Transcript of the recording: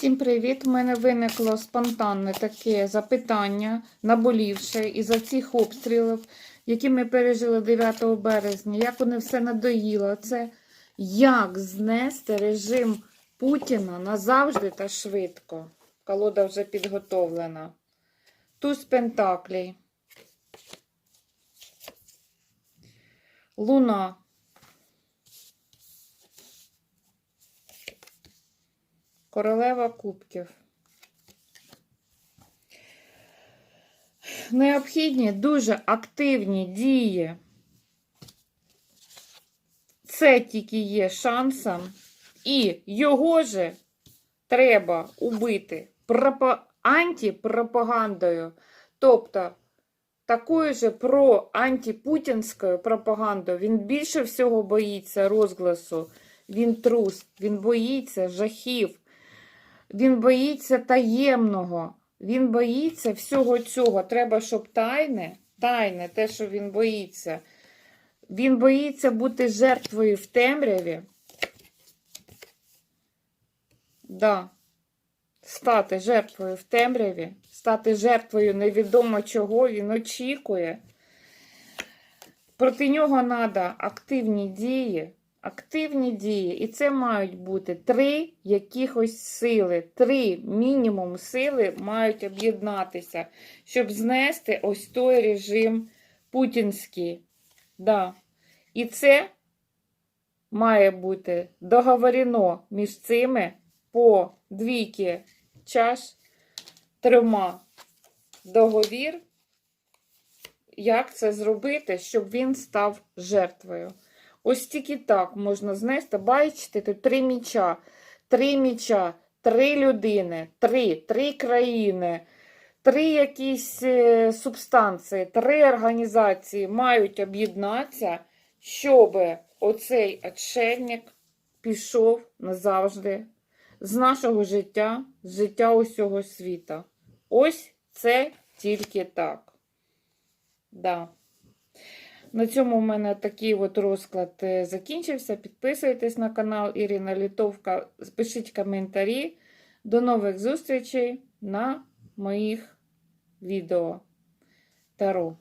Всім привіт! У мене виникло спонтанне таке запитання, наболівше із-за цих обстрілів, які ми пережили 9 березня. Як вони все надоїло. Це як знести режим Путіна назавжди та швидко. Колода вже підготовлена. Туз Пентаклей. Луна. Королева кубків. Необхідні дуже активні дії. Це тільки є шансом. І його же треба убити пропа... антипропагандою. Тобто такою же про антипутінською пропагандою. Він більше всього боїться розгласу. Він трус, він боїться жахів. Він боїться таємного, він боїться всього цього. Треба, щоб тайне, тайне, те, що він боїться. Він боїться бути жертвою в темряві. Да. Стати жертвою в темряві, стати жертвою невідомо чого, він очікує. Проти нього треба активні дії. Активні дії, і це мають бути три якихось сили, три мінімум сили мають об'єднатися, щоб знести ось той режим путінський. Да. І це має бути договорено між цими по двійки чаш трьома договір. Як це зробити, щоб він став жертвою? Ось тільки так можна знести. Бачите, тут три міча, три міча, три людини, три, три країни, три якісь е, субстанції, три організації мають об'єднатися, щоб оцей отшельник пішов назавжди з нашого життя, з життя усього світа. Ось це тільки так. Да. На цьому в мене такий от розклад е, закінчився. Підписуйтесь на канал Ірина Літовка, пишіть коментарі. До нових зустрічей на моїх відео Таро.